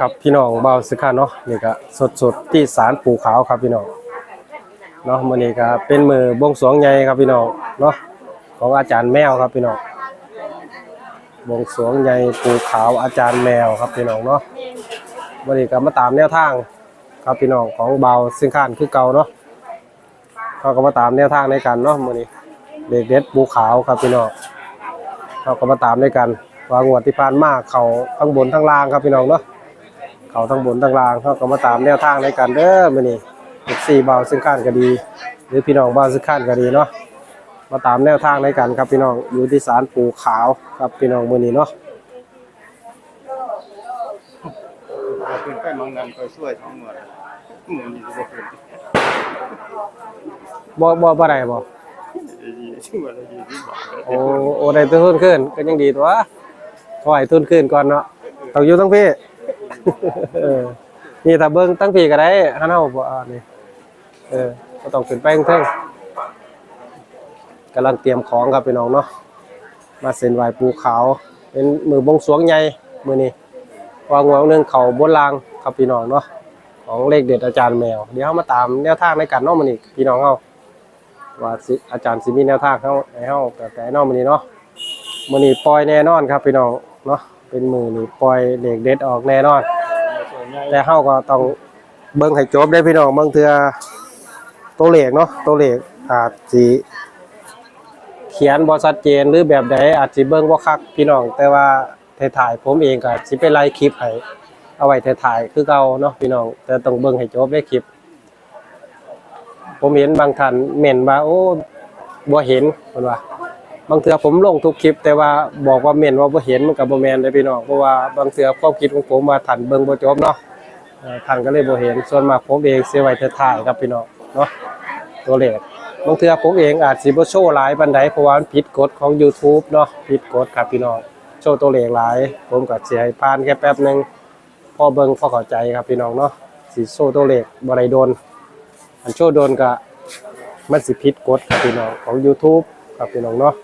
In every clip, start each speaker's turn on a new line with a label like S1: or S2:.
S1: ครับพี่น้องเบาสิค่ะเนาะนี่ก็สดๆที่ศาลปู่ขาวครับพี่น้องเนาะมื้อนี้ก็เป็นมือบวงสรวงใหญ่ครับพี่น้องเนาะของอาจารย์แมวครับพี่น้องบวงสรวงใหญ่ปู่ขาวอาจารย์แมวครับพี่น้องเนาะมื้อนี้ก็มาตามแนวทางครับพี่น้องของเบาสิงคานคือเก่าเนาะเขาก็มาตามแนวทางในกันเนาะมื้อนี้เด็กเด็ดปู่ขาวครับพี่น้องเขาก็มาตามด้วยกันวางวดที่ผ่านมาเขาทั้งบนทั้งล่างครับพี่น้องเนาะ เขาทั้งบนทั้งล่างเขาก็มาตามแนวทางในการเด้อมื้อนี้14เบาซึ่งข้านก็ดี หรือพี่น้องเบาซึ่งข้านก็ดีเนาะมาตามแนวทางในกันครับพี่น้องอยู่ที่ศาลปู่ขาวครับพี่น้องมื้อนี้เนาะ
S2: เราขึ้นไปมองนั้นก็ช่วยทั้งหมดหมุนอยู่บ่ขึ้น
S1: บ่บ่บ่ได้บ่
S2: ดีช่วยอะไรดีที่บอก
S1: โอ้โอ้ได้ทุนขึ้นก็ยังดีตัวขอให้ทุนขึ้นก่อนเนาะต้องอยู่ทั้งพี่เออ นี่ถ้าเบิ่งทั้งพี่ก็ได้ถ้าเฮาบ่อ่านี่เออก็ต้องขึ้นไปข้างเทิงกำลังเตรียมของครับพี่น้องเนาะมาเซ็นไหวปูขาว เป็นมือบงสวงใหญ่มือนี้วางวางหนึ่งเขาบนรางครับพี่น้องเนาะของเลขเด็ดอาจารย์แมว เดี๋ยวเรามาตามแนวทางในการเนาะมือนี้พี่น้องเฮาว่าอาจารย์สิมีแนวทางเฮาให้เฮาแต่แต่เนาะมือนี้เนาะมือนี้ปล่อยแน่นอนครับพี่น้องเนาะ เป็นมือนี้ปล่อยเลขเด็ดออกแน่นอน แต่เฮาก็ต้องเบิ่งให้จบได้อพี่น้องบางเทื่อตัวเลขเนาะตัวเลขอาจสิเขียนบ่ชัดเจนหรือแบบใดอาจสิเบิ่งบ่คักพี่น้อง แต่ว่าถ่ายๆผมเองก็สิไปไล่คลิปให้เอาไว้ถ่ายๆคือเก่าเนาะพี่น้อง แต่ต้องเบิ่งให้จบได้คลิป ผมเห็นบางท่านเม่นว่าโอ้บ่เห็นเพิ่นว่า บางเทื่อผมลงทุกคลิป แต่ว่าบอกว่าเม่นว่าบ่เห็นมันก็บ่แม่นเด้พี่น้องเพราะว่าบางเทื่อความคิดของผมว่าท่านเบิ่งบ่จบเนาะเอ่อท่านก็เลยบ่เห็นส่วนมากผมเองเสิไว้ถ่ายครับพี่น้องเนาะตัวเลขบางเทื่อผมเองอาจสิบ่โชว์หลายปานใดเพราะว่ามันผิดกฎของ YouTube เนาะผิดกฎครับพี่น้องโชว์ตัวเลขหลาย ผมก็สิให้ผ่านแค่แป๊บหนึงพอเบิ่งพอเข้าใจครับพี่น้องเนาะสิโชว์ตัวเลขบ่ได้โดนอันโชว์โดนก็มันสิผิดกฎครับพี่น้องของ YouTube ครับพี่น้องเนาะ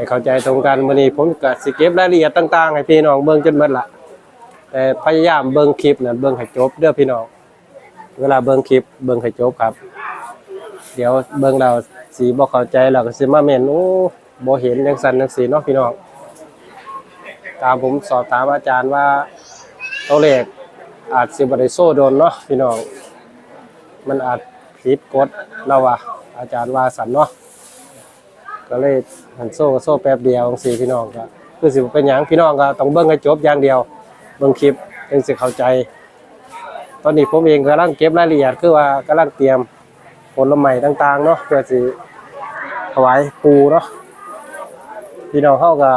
S1: ให้เข้าใจตรงกันมื้อนี้ผมก็สิเก็บรายละเอียดต่างๆ ให้พี่น้องเบิ่งจนหมดละแต่พยายามเบิ่งคลิปนั่นเบิ่งให้จบเด้อพี่น้องเวลาเบิ่งคลิปเบิ่งให้จบครับ เดี๋ยวเบิ่งเราสีบ่เข้าใจเราก็สิมาเมนโอ้บ่เห็นจังซั่นจังซี่เนาะพี่น้องตามผมสอบถามอาจารย์ว่าตัวเลขอาจสิบ่ได้โซโดนเนาะพี่น้อง มันอาจผิดกฎเราว่าอาจารย์ว่าสันเนาะ ก็เลยหันโซ่ก็โซ่แป๊บเดียวจังซี่พี่น้องก็คือสิเป็นหยังพี่น้องก็ต้องเบิ่งให้จบอย่างเดียวเบิ่งคลิปจึงสิเข้าใจ ตอนนี้ผมเองกำลังเก็บรายละเอียดคือว่ากำลังเตรียมผลไม้ต่างๆเนาะเพื่อสิถวายปูเนาะพี่น้องเขาก็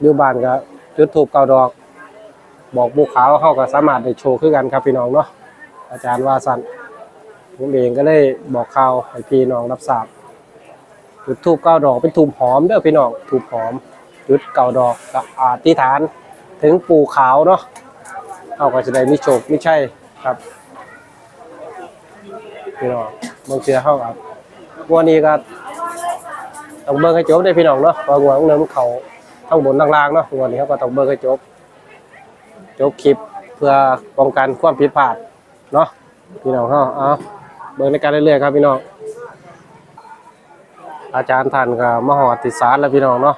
S1: อยู่บ้านก็จุดถูกเก่าดอก บอกปูขาวเขาก็สามารถได้โชว์คือกันครับพี่น้องเนาะอาจารย์ว่าสันผมเองก็เลยบอกข่าวให้พี่น้องรับทราบ จุดทูบเก้าดอกเป็นทูบหอมเด้อพี่น้องทูบหอมจุดเก้าดอกก็อธิษฐาน ถึงปู่ขาวเนาะเขาก็จะได้มีโชคไม่ใช่ครับพี่น้องบางเทื่อเฮาครับวดนี้ก็ต้องเบิ่งให้จบได้พี่น้องเนาะเพราะงวดของเนิมเขาทั้งบนทั้งล่างเนาะวดนี้เขาก็ต้องเบิ่งให้จบจบคลิปเพื่อป้องกันความผิดพลาดเนาะพี่น้องเฮาเอาเบิ่งในการเรื่อยๆครับพี่น้อง อาจารย์ท่านก็มหอดติสารแล้วพี่น้องเนาะ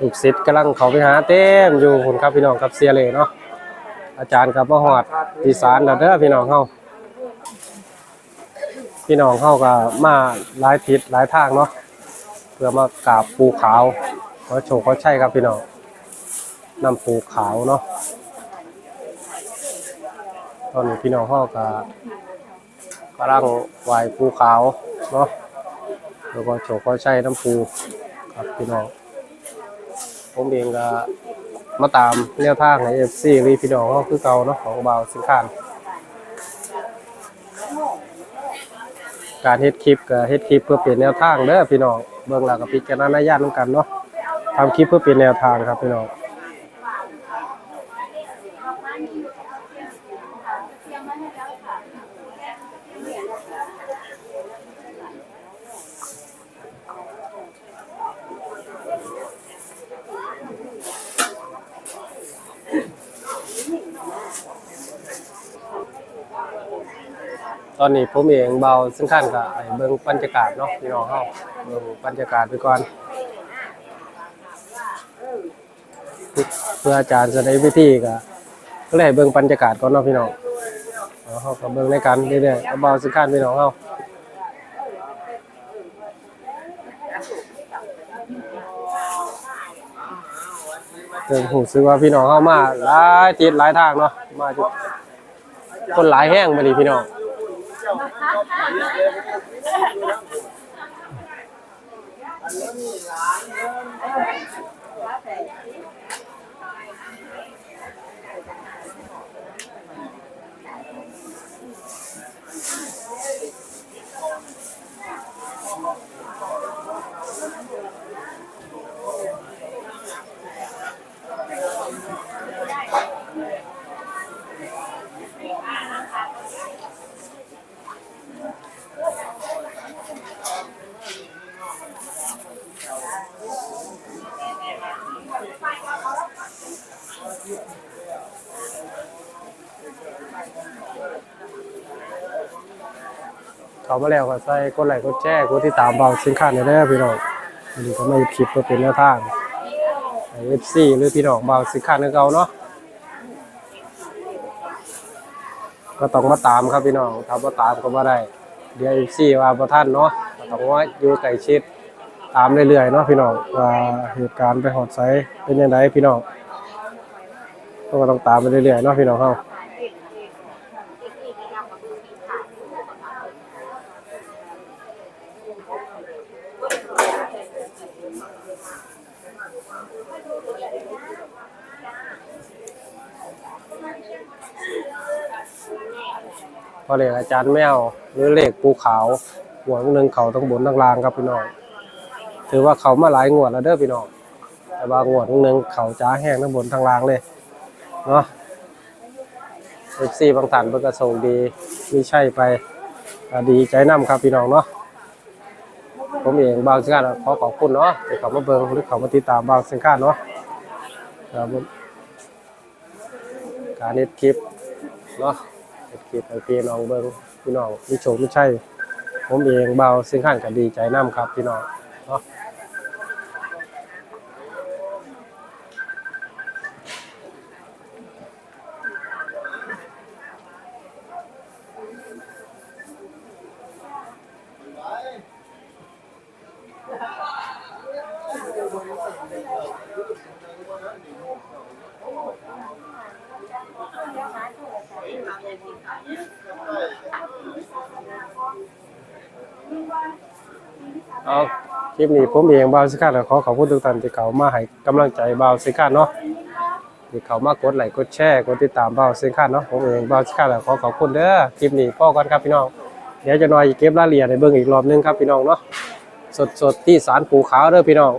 S1: ลูกศิษย์กำลังเข้าไปหาเต็มอยู่คุณครับพี่น้องครับเสียเลยเนาะอาจารย์ก็มหอดติสารแล้วเด้อพี่น้องเฮาพี่น้องเข้าก็มาหลายทิศหลายทางเนาะเพื่อมากราบปูขาวเขอโชคขอใช่ครับพี่น้องนำปูขาวเนาะตอนนี้พี่น้องเข้าก็กำลังไหวปูขาวเนาะ แล้วก็โชคขอใช่น้ำปูครับพี่น้องผมเองก็มาตามแนวทางในเอฟซีรีพี่น้องเขาคือเก่าเนาะของเบาสิงคานการเฮ็ดคลิปก็เฮ็ดคลิปเพื่อเปลี่ยนแนวทางเด้อพี่น้องเบิ่งแล้วก็พิจารณาญาณนำกันเนาะทำคลิปเพื่อเปลี่ยนแนวทางครับพี่น้อง ตอนนี้ผมเองเบาซึ่งขั้นกับไอ้เบิ้งบรรยากาศเนาะพี่น้องเฮาเบิ้งบรรยากาศไปก่อนเพื่ออาจารย์จะได้วิธีกับก็เลยเบิ้งบรรยากาศก่อนเนาะพี่น้องเฮากับเบิ้งในการเรื่อยๆเบาซึ่งขั้นพี่น้องเฮา เพิ่มรู้สึกว่าพี่น้องเข้ามาหลายทิศหลายทางเนาะมาจุคนหลายแห้งมาดิพี่น้อง เขามาแล้วก็ใส่กดไลค์กดแชร์กดติดตามเบาสินค้าในเด้อพี่น้องอันนี้ก็ไม่คลิปก็เป็นแนวทางเอฟซีหรือพี่น้องเบาสินค้าในเก่าเนาะก็ต้องมาตามครับพี่น้องถ้าบ่ตามก็บ่ได้ เดี๋ยวเอฟซีว่าบ่ทันเนาะต้องว่าอยู่ใกล้ชิดตามเรื่อยๆเนาะพี่น้องว่าเหตุการณ์ไปหอดไสเป็นยังไงพี่น้องก็ต้องตามไปเรื่อยๆเนาะพี่น้องเฮา พอเลขอาจารย์แมวหรือเหลขภูเขาหัวหนึ่งเขาทั้งบนทั้งล่างครับพี่น้องถือว่าเขามาหลายงวดแล้วเด้อพี่น้องแต่ว่างวดหนึ่งเขาจ้าแห้งทั้งบนทั้งล่างเลยเนาะเอฟซีบางท่านเพิ่นก็ส่งดีมีใช่ไปดีใจนํครับพี่น้องเนาะ ผมเองบางสิงค้าขอขอบคุณเนาะที่เขามาเบิ่งหรือเขามาติดตามบางสิงค้าเนาะครับการเน็ตคลิปเนาะเน็ตคลิปไอพี่น้องเบิ่งพี่น้องมีโชไมีชัยผมเองเบาสิงขั้นก็ดีใจน้ำครับพี่น้องเนาะ เอาคลิปนี้ผมเองบาสิขั้นก็ขอขอบคุณทุกท่านที่เขามาให้กำลังใจบาสิขั้นเนาะที่เขามากดไลค์กดแชร์กดติดตามบาสิขั้นเนาะผมเองบาสิขั้นก็ขอขอบคุณเด้อคลิปนี้พ่อก่อนครับพี่น้องเดี๋ยวจะนอยเก็บรายละเอียดในเบิ่งอีกรอบหนึงครับพี่น้องเนาะสดๆที่ศาลปู่ขาวเด้อพี่น้อง